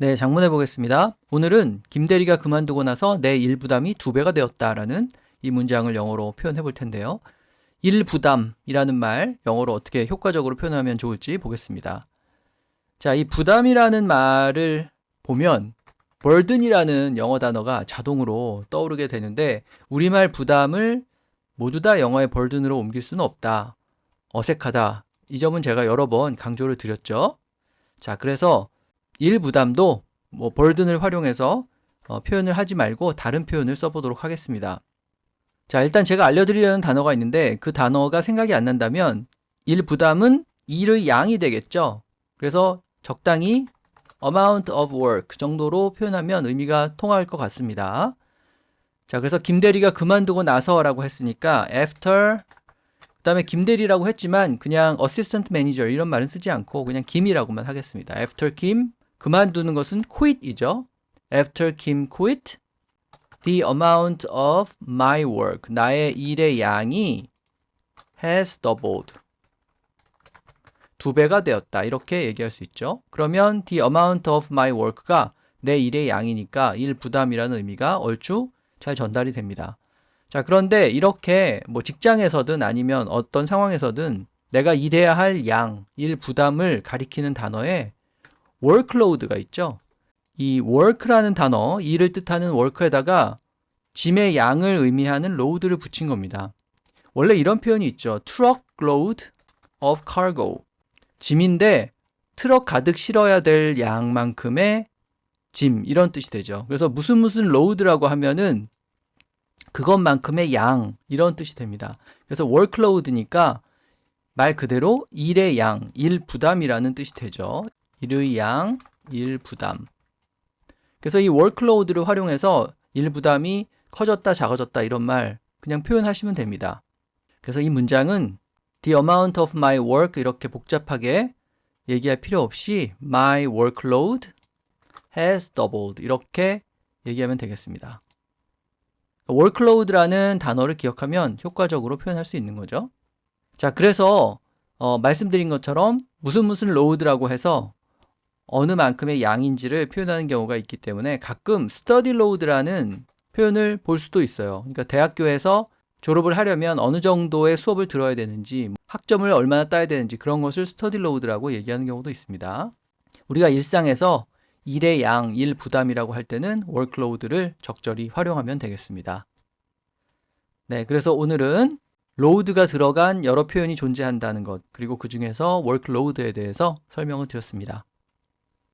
네, 장문해 보겠습니다. 오늘은 김대리가 그만두고 나서 내 일부담이 두 배가 되었다라는 이 문장을 영어로 표현해 볼 텐데요. 일부담이라는 말 영어로 어떻게 효과적으로 표현하면 좋을지 보겠습니다. 자, 이 부담이라는 말을 보면 burden이라는 영어 단어가 자동으로 떠오르게 되는데 우리말 부담을 모두 다 영어의 burden으로 옮길 수는 없다. 어색하다. 이 점은 제가 여러 번 강조를 드렸죠. 자, 그래서 일 부담도 뭐 burden을 활용해서 어, 표현을 하지 말고 다른 표현을 써보도록 하겠습니다. 자, 일단 제가 알려드리려는 단어가 있는데 그 단어가 생각이 안 난다면 일 부담은 일의 양이 되겠죠. 그래서 적당히 amount of work 정도로 표현하면 의미가 통할 것 같습니다. 자, 그래서 김 대리가 그만두고 나서라고 했으니까 after 그다음에 김대리라고 했지만 그냥 assistant manager 이런 말은 쓰지 않고 그냥 김이라고만 하겠습니다. after 김 그만두는 것은 quit이죠. After Kim quit, the amount of my work, 나의 일의 양이 has doubled. 두 배가 되었다. 이렇게 얘기할 수 있죠. 그러면 the amount of my work가 내 일의 양이니까 일 부담이라는 의미가 얼추 잘 전달이 됩니다. 자, 그런데 이렇게 뭐 직장에서든 아니면 어떤 상황에서든 내가 일해야 할 양, 일 부담을 가리키는 단어에 workload가 있죠. 이 work라는 단어, 일을 뜻하는 work에다가 짐의 양을 의미하는 load를 붙인 겁니다. 원래 이런 표현이 있죠. truckload of cargo. 짐인데 트럭 가득 실어야 될 양만큼의 짐 이런 뜻이 되죠. 그래서 무슨 무슨 load라고 하면은 그것만큼의 양 이런 뜻이 됩니다. 그래서 workload니까 말 그대로 일의 양, 일 부담이라는 뜻이 되죠. 일의 양, 일 부담. 그래서 이 workload를 활용해서 일 부담이 커졌다, 작아졌다 이런 말 그냥 표현하시면 됩니다. 그래서 이 문장은 the amount of my work 이렇게 복잡하게 얘기할 필요 없이 my workload has doubled 이렇게 얘기하면 되겠습니다. Workload라는 단어를 기억하면 효과적으로 표현할 수 있는 거죠. 자, 그래서 어, 말씀드린 것처럼 무슨 무슨 load라고 해서 어느 만큼의 양인지를 표현하는 경우가 있기 때문에 가끔 study load라는 표현을 볼 수도 있어요. 그러니까 대학교에서 졸업을 하려면 어느 정도의 수업을 들어야 되는지, 학점을 얼마나 따야 되는지 그런 것을 study load라고 얘기하는 경우도 있습니다. 우리가 일상에서 일의 양, 일 부담이라고 할 때는 workload를 적절히 활용하면 되겠습니다. 네, 그래서 오늘은 load가 들어간 여러 표현이 존재한다는 것, 그리고 그 중에서 workload에 대해서 설명을 드렸습니다.